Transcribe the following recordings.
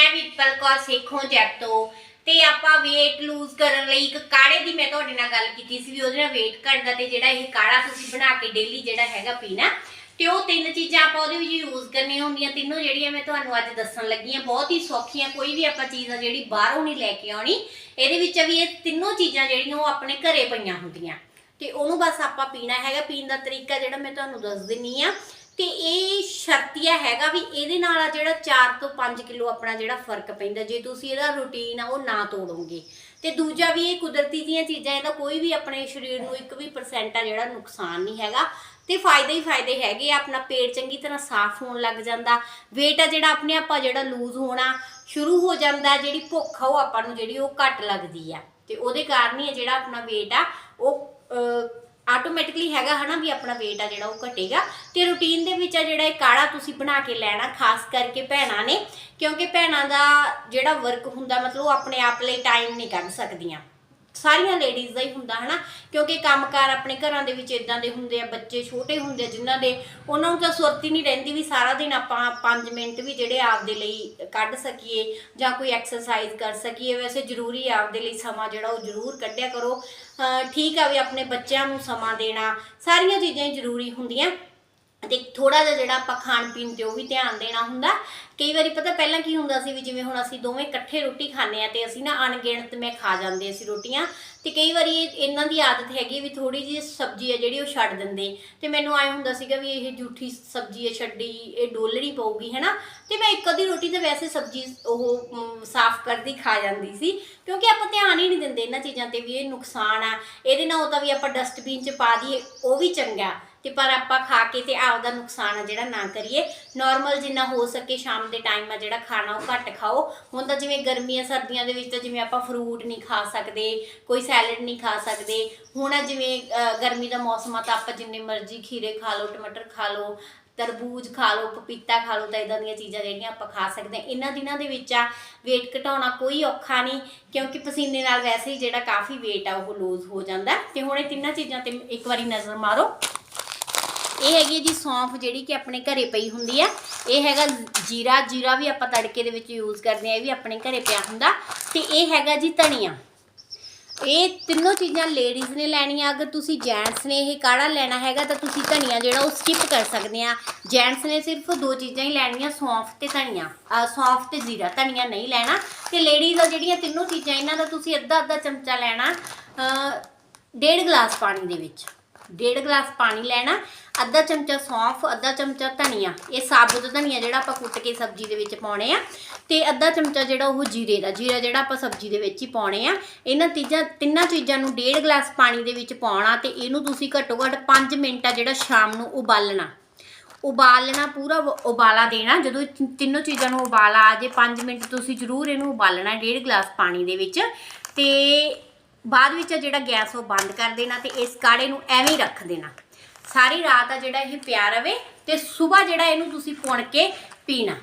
ਮੈਂ ਵੀਰਪਾਲ ਕੌਰ ਸੇਖੋਂ ਜੈਤੋ ਤੇ ਆਪਾਂ weight lose ਕਰਨ ਲਈ ਇੱਕ ਕਾੜੇ ਦੀ ਮੈਂ ਤੁਹਾਡੇ ਨਾਲ ਗੱਲ ਕੀਤੀ ਸੀ ਵੀ ਉਹਦੇ ਨਾਲ weight ਘਟਦਾ ਤੇ ਜਿਹੜਾ ਇਹ ਕਾੜਾ ਤੁਸੀਂ ਬਣਾ ਕੇ ਡੇਲੀ ਜਿਹੜਾ ਹੈਗਾ ਪੀਣਾ, ਤੇ ਉਹ ਤਿੰਨ ਚੀਜ਼ਾਂ ਆਪਾਂ ਉਹਦੇ ਵਿੱਚ ਯੂਜ਼ ਕਰਨੀਆਂ ਹੁੰਦੀਆਂ, ਤਿੰਨੋਂ ਜਿਹੜੀਆਂ ਮੈਂ ਤੁਹਾਨੂੰ ਅੱਜ ਦੱਸਣ ਲੱਗੀ ਹਾਂ, ਬਹੁਤ ਹੀ ਸੌਖੀਆਂ, ਕੋਈ ਵੀ ਆਪਾਂ ਚੀਜ਼ ਆ ਜਿਹੜੀ ਬਾਹਰੋਂ ਨਹੀਂ ਲੈ ਕੇ ਆਉਣੀ, ਇਹਦੇ ਵਿੱਚ ਵੀ ਇਹ ਤਿੰਨੋਂ ਚੀਜ਼ਾਂ ਜਿਹੜੀਆਂ ਉਹ ਆਪਣੇ ਘਰੇ ਪਈਆਂ ਹੁੰਦੀਆਂ, ਤੇ ਉਹਨੂੰ ਬਸ ਆਪਾਂ ਪੀਣਾ ਹੈਗਾ, ਪੀਣ ਦਾ ਤਰੀਕਾ ਜਿਹੜਾ ਮੈਂ ਤੁਹਾਨੂੰ ਦੱਸ ਦਿੰਨੀ ਆ ਤੇ ਇਹ ਸ਼ਰਤੀਆ ਹੈਗਾ ਵੀ ਇਹਦੇ ਨਾਲ ਆ ਜਿਹੜਾ 4 ਤੋਂ 5 ਕਿਲੋ ਆਪਣਾ ਜਿਹੜਾ ਫ਼ਰਕ ਪੈਂਦਾ, ਜੇ ਤੁਸੀਂ ਇਹਦਾ ਰੁਟੀਨ ਆ, ਉਹ ਨਾ ਤੋੜੋਗੇ। ਤੇ ਦੂਜਾ ਵੀ ਇਹ ਕੁਦਰਤੀ ਦੀਆਂ ਚੀਜ਼ਾਂ, ਇਹਦਾ ਕੋਈ ਵੀ ਆਪਣੇ ਸਰੀਰ ਨੂੰ ਇੱਕ ਵੀ ਪਰਸੈਂਟ ਆ ਜਿਹੜਾ ਨੁਕਸਾਨ ਨਹੀਂ ਹੈਗਾ। ਤੇ ਫਾਇਦੇ ਹੀ ਫਾਇਦੇ ਹੈਗੇ ਆ, ਆਪਣਾ ਪੇਟ ਚੰਗੀ ਤਰ੍ਹਾਂ ਸਾਫ਼ ਹੋਣ ਲੱਗ ਜਾਂਦਾ। weight ਆ ਜਿਹੜਾ ਆਪਣੇ ਆਪਾਂ ਜਿਹੜਾ ਲੂਜ਼ ਹੋਣਾ, ਸ਼ੁਰੂ ਹੋ ਜਾਂਦਾ, ਜਿਹੜੀ ਭੁੱਖ ਆ ਉਹ ਆਪਾਂ ਨੂੰ ਜਿਹੜੀ ਉਹ ਘੱਟ ਲੱਗਦੀ ਆ। ਤੇ ਉਹਦੇ ਕਾਰਨ ਹੀ ਆ ਜਿਹੜਾ ਆਪਣਾ weight ਆ, ਉਹ ਆਟੋਮੈਟਿਕਲੀ ਹੈਗਾ ਹਨਾ ਵੀ ਆਪਣਾ weight ਆ ਜਿਹੜਾ ਉਹ ਘਟੇਗਾ। ਤੇ ਰੂਟੀਨ ਦੇ ਵਿੱਚ ਆ ਜਿਹੜਾ ਇਹ ਕਾੜਾ ਤੁਸੀਂ ਬਣਾ ਕੇ ਲੈਣਾ, ਖਾਸ ਕਰਕੇ ਭੈਣਾਂ ਨੇ, ਕਿਉਂਕਿ ਭੈਣਾਂ ਦਾ ਜਿਹੜਾ ਵਰਕ ਹੁੰਦਾ, ਮਤਲਬ ਉਹ ਆਪਣੇ ਆਪ ਲਈ ਟਾਈਮ ਨਹੀਂ ਕੱਢ ਸਕਦੀਆਂ। ਸਾਰੀਆਂ ਲੇਡੀਜ਼ ਦਾ ਹੀ ਹੁੰਦਾ, ਹਨਾ? ਕਿਉਂਕਿ ਕੰਮਕਾਰ ਆਪਣੇ ਘਰਾਂ ਦੇ ਵਿੱਚ ਇਦਾਂ ਦੇ ਹੁੰਦੇ ਆ, ਬੱਚੇ ਛੋਟੇ ਹੁੰਦੇ ਆ ਜਿਨ੍ਹਾਂ ਦੇ, ਉਹਨਾਂ ਨੂੰ ਤਾਂ ਸੁਰਤ ਹੀ ਨਹੀਂ ਰਹਿੰਦੀ ਵੀ ਸਾਰਾ ਦਿਨ ਆਪਾਂ 5 ਮਿੰਟ ਵੀ ਜਿਹੜੇ ਆਪਦੇ ਲਈ ਕੱਢ ਸਕੀਏ ਜਾਂ ਕੋਈ ਐਕਸਰਸਾਈਜ਼ ਕਰ ਸਕੀਏ। ਵੈਸੇ ਜ਼ਰੂਰੀ ਆ ਆਪਦੇ ਲਈ ਸਮਾਂ ਜਿਹੜਾ ਉਹ ਜ਼ਰੂਰ ਕੱਢਿਆ ਕਰੋ। ਠੀਕ ਆ ਵੀ ਆਪਣੇ ਬੱਚਿਆਂ ਨੂੰ ਸਮਾਂ ਦੇਣਾ, ਸਾਰੀਆਂ ਚੀਜ਼ਾਂ ਹੀ ਜ਼ਰੂਰੀ ਹੁੰਦੀਆਂ। ਤੇ ਥੋੜਾ ਜਿਹਾ ਜਿਹੜਾ ਆਪਾਂ ਖਾਣ ਪੀਣ ਤੇ ਉਹ ਵੀ ਧਿਆਨ ਦੇਣਾ ਹੁੰਦਾ। ਕਈ ਵਾਰੀ ਪਤਾ ਪਹਿਲਾਂ ਕੀ ਹੁੰਦਾ ਸੀ ਵੀ ਜਿਵੇਂ ਹੁਣ ਅਸੀਂ ਦੋਵੇਂ ਇਕੱਠੇ ਰੋਟੀ ਖਾਂਦੇ ਆ ਤੇ ਅਸੀਂ ਨਾ ਅਣਗਿਣਤ ਮੈਂ ਖਾ ਜਾਂਦੇ ਅਸੀਂ ਰੋਟੀਆਂ। ਤੇ ਕਈ ਵਾਰੀ ਇਹ- ਇਹਨਾਂ ਦੀ ਆਦਤ ਹੈਗੀ ਵੀ ਥੋੜੀ ਜਿਹੀ ਸਬਜ਼ੀ ਹੈ ਜਿਹੜੀ ਉਹ ਛੱਡ ਦਿੰਦੇ। ਤੇ ਮੈਨੂੰ ਆਏ ਹੁੰਦਾ ਸੀਗਾ ਵੀ ਇਹ ਝੂਠੀ ਸਬਜ਼ੀ ਹੈ ਛੱਡੀ, ਇਹ ਡੋਲਣੀ ਪਊਗੀ, ਹੈਨਾ? ਤੇ ਮੈਂ ਇੱਕ ਅੱਧੀ ਰੋਟੀ ਤੇ ਵੈਸੇ ਸਬਜ਼ੀ ਉਹ ਸਾਫ਼ ਕਰਦੀ ਖਾ ਜਾਂਦੀ ਸੀ। ਕਿਉਂਕਿ ਆਪਾਂ ਧਿਆਨ ਹੀ ਨਹੀਂ ਦਿੰਦੇ ਇਹਨਾਂ ਚੀਜ਼ਾਂ ਤੇ ਵੀ ਇਹ ਨੁਕਸਾਨ ਆ। ਇਹਦੇ ਨਾਲ ਉਹ ਤਾਂ ਵੀ ਆਪਾਂ ਡਸਟਬਿਨ 'ਚ ਪਾ ਦਈਏ, ਉਹ ਵੀ ਚੰਗਾ। ਤੇ ਪਰ ਆਪਾਂ ਖਾ ਕੇ ਤੇ ਆਪਦਾ ਨੁਕਸਾਨ ਆ ਜਿਹੜਾ ਨਾ ਕਰੀਏ। ਨਾਰਮਲ ਜਿੰਨਾ ਹੋ ਸਕੇ ਸ਼ਾਮ ਦੇ ਟਾਈਮ ਆ ਜਿਹੜਾ ਖਾਣਾ ਉਹ ਘੱਟ ਖਾਓ। ਹੁਣ ਤਾਂ ਜਿਵੇਂ ਗਰਮੀਆਂ ਸਰਦੀਆਂ ਦੇ ਵਿੱਚ ਤਾਂ ਜਿਵੇਂ ਆਪਾਂ ਫਰੂਟ ਨਹੀਂ ਖਾ ਸਕਦੇ, ਕੋਈ ਸੈਲਡ ਨਹੀਂ ਖਾ ਸਕਦੇ। ਹੁਣ ਆ ਜਿਵੇਂ ਗਰਮੀ ਦਾ ਮੌਸਮ ਆ ਤਾਂ ਆਪਾਂ ਜਿੰਨੇ ਮਰਜ਼ੀ ਖੀਰੇ ਖਾ ਲਓ, ਟਮਾਟਰ ਖਾ ਲਓ, ਤਰਬੂਜ ਖਾ ਲਓ, ਪਪੀਤਾ ਖਾ ਲਓ ਤਾਂ ਇਦਾਂ ਦੀਆਂ ਚੀਜ਼ਾਂ ਜਿਹੜੀਆਂ ਆਪਾਂ ਖਾ ਸਕਦੇ ਹਾਂ। ਇਹਨਾਂ ਦਿਨਾਂ ਦੇ ਵਿੱਚ ਆ weight ਘਟਾਉਣਾ ਕੋਈ ਔਖਾ ਨਹੀਂ, ਕਿਉਂਕਿ ਪਸੀਨੇ ਨਾਲ ਵੈਸੇ ਹੀ ਜਿਹੜਾ ਕਾਫੀ weight ਆ ਉਹ ਲੂਜ਼ ਹੋ ਜਾਂਦਾ। ਤੇ ਹੁਣ ਇਹ ਤਿੰਨਾਂ ਚੀਜ਼ਾਂ ਤੇ ਇੱਕ ਵਾਰੀ ਨਜ਼ਰ ਮਾਰੋ। ਇਹ ਹੈਗੀ ਹੈ ਜੀ ਸੌਂਫ ਜਿਹੜੀ ਕਿ ਆਪਣੇ ਘਰੇ ਪਈ ਹੁੰਦੀ ਆ। ਇਹ ਹੈਗਾ ਜੀਰਾ ਜੀਰਾ ਵੀ ਆਪਾਂ ਤੜਕੇ ਦੇ ਵਿੱਚ ਯੂਜ਼ ਕਰਦੇ ਆ ਇਹ ਵੀ ਆਪਣੇ ਘਰੇ ਪਿਆ ਹੁੰਦਾ। ਤੇ ਇਹ ਹੈਗਾ ਜੀ ਧਨੀਆ। ਇਹ ਤਿੰਨੋਂ ਚੀਜ਼ਾਂ ਲੇਡੀਜ਼ ਨੇ ਲੈਣੀਆਂ। ਅਗਰ ਤੁਸੀਂ ਜੈਂਟਸ ਨੇ ਇਹ ਕਾੜਾ ਲੈਣਾ ਹੈਗਾ, ਤਾਂ ਤੁਸੀਂ ਧਨੀਆ ਜਿਹੜਾ ਉਹ ਸਕਿਪ ਕਰ ਸਕਦੇ ਆ ਜੈਂਟਸ ਨੇ ਸਿਰਫ ਦੋ ਚੀਜ਼ਾਂ ਹੀ ਲੈਣੀਆਂ, ਸੌਂਫ ਤੇ ਧਨੀਆ। ਸੌਂਫ ਤੇ ਜ਼ੀਰਾ, ਧਨੀਆ ਨਹੀਂ ਲੈਣਾ। ਤੇ ਲੇਡੀਜ਼ ਆ ਜਿਹੜੀਆਂ ਤਿੰਨੋਂ ਚੀਜ਼ਾਂ, ਇਹਨਾਂ ਦਾ ਤੁਸੀਂ ਅੱਧਾ ਅੱਧਾ ਚਮਚਾ ਲੈਣਾ ਡੇਢ ਗਲਾਸ ਪਾਣੀ ਦੇ ਵਿੱਚ। ਡੇਢ ਗਲਾਸ ਪਾਣੀ ਲੈਣਾ, ਅੱਧਾ ਚਮਚਾ ਸੌਂਫ, ਅੱਧਾ ਚਮਚਾ ਧਨੀਆ। ਇਹ ਸਾਬੁਤ ਧਨੀਆ ਜਿਹੜਾ ਆਪਾਂ ਕੁੱਟ ਕੇ ਸਬਜ਼ੀ ਦੇ ਵਿੱਚ ਪਾਉਣੇ ਆ। ਤੇ ਅੱਧਾ ਚਮਚਾ ਜਿਹੜਾ ਉਹ ਜੀਰੇ ਦਾ, ਜੀਰਾ ਜਿਹੜਾ ਆਪਾਂ ਸਬਜ਼ੀ ਦੇ ਵਿੱਚ ਹੀ ਪਾਉਣੇ ਆ। ਇਹਨਾਂ ਤੀਜਾਂ, ਤਿੰਨਾਂ ਚੀਜ਼ਾਂ ਨੂੰ ਡੇਢ ਗਲਾਸ ਪਾਣੀ ਦੇ ਵਿੱਚ ਪਾਉਣਾ ਤੇ ਇਹਨੂੰ ਤੁਸੀਂ ਘੱਟੋ ਘੱਟ 5 ਮਿੰਟ ਆ ਜਿਹੜਾ ਸ਼ਾਮ ਨੂੰ ਉਬਾਲਣਾ। ਉਬਾਲਣਾ ਪੂਰਾ ਵ- ਉਬਾਲਾ ਦੇਣਾ। ਜਦੋਂ ਤਿੰਨੋਂ ਚੀਜ਼ਾਂ ਨੂੰ ਉਬਾਲਾ ਆ ਜੇ 5 ਮਿੰਟ ਤੁਸੀਂ ਜ਼ਰੂਰ ਇਹਨੂੰ ਉਬਾਲਣਾ, ਡੇਢ ਗਲਾਸ ਪਾਣੀ ਦੇ ਵਿੱਚ। ਤੇ ਬਾਅਦ ਵਿੱਚ ਜਿਹੜਾ ਗੈਸ ਉਹ ਬੰਦ ਕਰ ਦੇਣਾ ਤੇ ਇਸ ਕਾੜੇ ਨੂੰ ਐਵੇਂ ਹੀ ਰੱਖ ਦੇਣਾ। ਸਾਰੀ ਰਾਤ ਆ ਜਿਹੜਾ ਇਹ ਪਿਆ ਰਵੇ ਤੇ ਸਵੇਰ ਜਿਹੜਾ ਇਹਨੂੰ ਤੁਸੀਂ ਪੁਣ ਕੇ ਪੀਣਾ।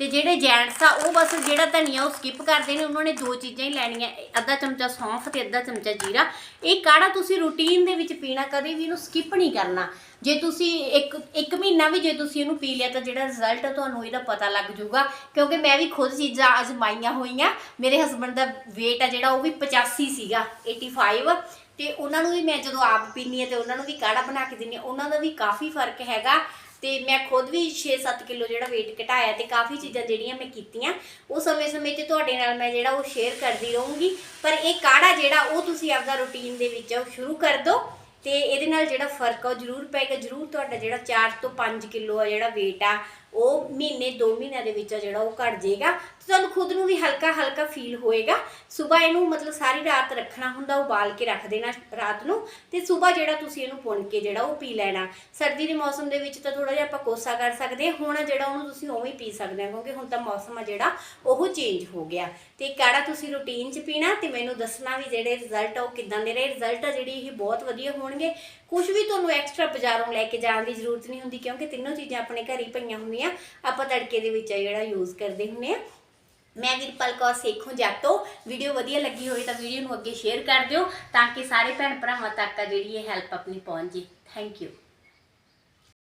ਤੇ ਜਿਹੜੇ ਜੈਂਟਸ ਆ, ਉਹ ਬਸ ਜਿਹੜਾ ਧਨੀਆ ਉਹ ਸਕਿਪ ਕਰਦੇ ਨੇ, ਉਹਨਾਂ ਨੇ ਦੋ ਚੀਜ਼ਾਂ ਹੀ ਲੈਣੀਆਂ ਅੱਧਾ ਚਮਚਾ ਸੌਂਫ ਤੇ ਅੱਧਾ ਚਮਚਾ ਜੀਰਾ। ਇਹ ਕਾੜਾ ਤੁਸੀਂ ਰੂਟੀਨ ਦੇ ਵਿੱਚ ਪੀਣਾ, ਕਦੇ ਵੀ ਇਹਨੂੰ ਸਕਿਪ ਨਹੀਂ ਕਰਨਾ। ਜੇ ਤੁਸੀਂ ਇੱਕ ਇੱਕ ਮਹੀਨਾ ਵੀ ਜੇ ਤੁਸੀਂ ਇਹਨੂੰ ਪੀ ਲਿਆ, ਤਾਂ ਜਿਹੜਾ ਰਿਜ਼ਲਟ ਆ, ਤੁਹਾਨੂੰ ਇਹਦਾ ਪਤਾ ਲੱਗ ਜਾਊਗਾ। ਕਿਉਂਕਿ ਮੈਂ ਵੀ ਖੁਦ ਚੀਜ਼ਾਂ ਅਜ਼ਮਾਈਆਂ ਹੋਈਆਂ। ਮੇਰੇ ਹਸਬੰਡ ਦਾ weight ਆ ਜਿਹੜਾ, ਉਹ ਵੀ 85 ਸੀਗਾ 85 ਤੇ ਉਹਨਾਂ ਨੂੰ ਵੀ ਮੈਂ ਜਦੋਂ ਆਪ ਪੀਨੀ ਹੈ, ਤੇ ਉਹਨਾਂ ਨੂੰ ਵੀ ਕਾੜਾ ਬਣਾ ਕੇ ਦਿੰਨੀ ਹਾਂ, ਉਹਨਾਂ ਦਾ ਵੀ ਕਾਫੀ ਫ਼ਰਕ ਹੈਗਾ। ਤੇ ਮੈਂ ਖੁਦ ਵੀ 6-7 ਕਿਲੋ ਜਿਹੜਾ weight ਘਟਾਇਆ ਤੇ ਕਾਫੀ ਚੀਜ਼ਾਂ ਜਿਹੜੀਆਂ ਮੈਂ ਕੀਤੀਆਂ, ਉਹ ਸਮੇਂ-ਸਮੇਂ ਤੇ ਤੁਹਾਡੇ ਨਾਲ ਮੈਂ ਜਿਹੜਾ ਉਹ ਸ਼ੇਅਰ ਕਰਦੀ ਰਹੂੰਗੀ। ਪਰ ਇਹ ਕਾੜਾ ਜਿਹੜਾ ਉਹ ਤੁਸੀਂ ਆਪਦਾ ਰੁਟੀਨ ਦੇ ਵਿੱਚ ਸ਼ੁਰੂ ਕਰ ਦਿਓ। ਤੇ ਇਹਦੇ ਨਾਲ ਜਿਹੜਾ ਫ਼ਰਕ ਆ, ਉਹ ਜ਼ਰੂਰ ਪਏਗਾ। ਜ਼ਰੂਰ ਤੁਹਾਡਾ ਜਿਹੜਾ 4 ਤੋਂ 5 ਕਿਲੋ ਆ ਜਿਹੜਾ weight ਆ, ਉਹ ਮਹੀਨੇ 2 ਮਹੀਨਿਆਂ ਦੇ ਵਿੱਚ ਆ ਜਿਹੜਾ ਉਹ ਘਟ ਜਾਏਗਾ। ਤੇ ਤੁਹਾਨੂੰ ਖੁਦ ਨੂੰ ਵੀ ਹਲਕਾ ਹਲਕਾ ਫੀਲ ਹੋਏਗਾ। ਸਵੇਰ ਇਹਨੂੰ ਮਤਲਬ ਸਾਰੀ ਰਾਤ ਰੱਖਣਾ ਹੁੰਦਾ, ਉਬਾਲ ਕੇ ਰੱਖ ਦੇਣਾ ਰਾਤ ਨੂੰ। ਤੇ ਸਵੇਰ ਜਿਹੜਾ ਤੁਸੀਂ ਇਹਨੂੰ ਪੁਣ ਕੇ ਜਿਹੜਾ ਉਹ ਪੀ ਲੈਣਾ। ਸਰਦੀ ਦੇ ਮੌਸਮ ਦੇ ਵਿੱਚ ਤਾਂ ਥੋੜਾ ਜਿਹਾ ਆਪਾਂ ਕੋਸਾ ਕਰ ਸਕਦੇ ਹੁਣ ਜਿਹੜਾ ਉਹਨੂੰ ਤੁਸੀਂ ਉਵੇਂ ਹੀ ਪੀ ਸਕਦੇ ਹੋ, ਕਿਉਂਕਿ ਹੁਣ ਤਾਂ ਮੌਸਮ ਆ ਜਿਹੜਾ, ਉਹ ਚੇਂਜ ਹੋ ਗਿਆ। ਤੇ ਕਾੜਾ ਤੁਸੀਂ ਰੂਟੀਨ 'ਚ ਪੀਣਾ ਤੇ ਮੈਨੂੰ ਦੱਸਣਾ ਵੀ ਜਿਹੜੇ ਰਿਜ਼ਲਟ ਆ, ਉਹ ਕਿਦਾਂ ਦੇ ਰਹੇ? ਰਿਜ਼ਲਟ ਆ ਜਿਹੜੀ ਇਹ ਬਹੁਤ ਵਧੀਆ ਹੋਣਗੇ। ਕੁਝ ਵੀ ਤੁਹਾਨੂੰ ਐਕਸਟਰਾ ਬਾਜ਼ਾਰੋਂ ਲੈ ਕੇ ਜਾਣ ਦੀ ਜ਼ਰੂਰਤ ਨਹੀਂ ਹੁੰਦੀ, ਕਿਉਂਕਿ ਤਿੰਨੋਂ ਚੀਜ਼ਾਂ ਆਪਣੇ ਘਰ ਹੀ ਪਈਆਂ ਹੁੰਦੀਆਂ। ਆਪਾਂ ਤੜਕੇ ਦੇ ਵਿੱਚ ਜਿਹੜਾ ਯੂਜ਼ ਕਰਦੇ ਹੁੰਦੇ ਆ। ਮੈਂ ਵੀਰਪਾਲ ਕੌਰ ਸੇਖੋਂ ਜਾਤੋ। ਵੀਡੀਓ ਵਧੀਆ ਲੱਗੀ ਹੋਵੇ ਤਾਂ ਵੀਡੀਓ ਨੂੰ ਅੱਗੇ ਸ਼ੇਅਰ ਕਰ ਦਿਓ, ਤਾਂ ਕਿ ਸਾਰੇ ਭੈਣ ਭਰਾਵਾਂ ਤੱਕ ਆ ਜਿਹੜੀ ਇਹ ਹੈਲਪ ਆਪਣੀ ਪਹੁੰਚ ਜੇ ਥੈਂਕ ਯੂ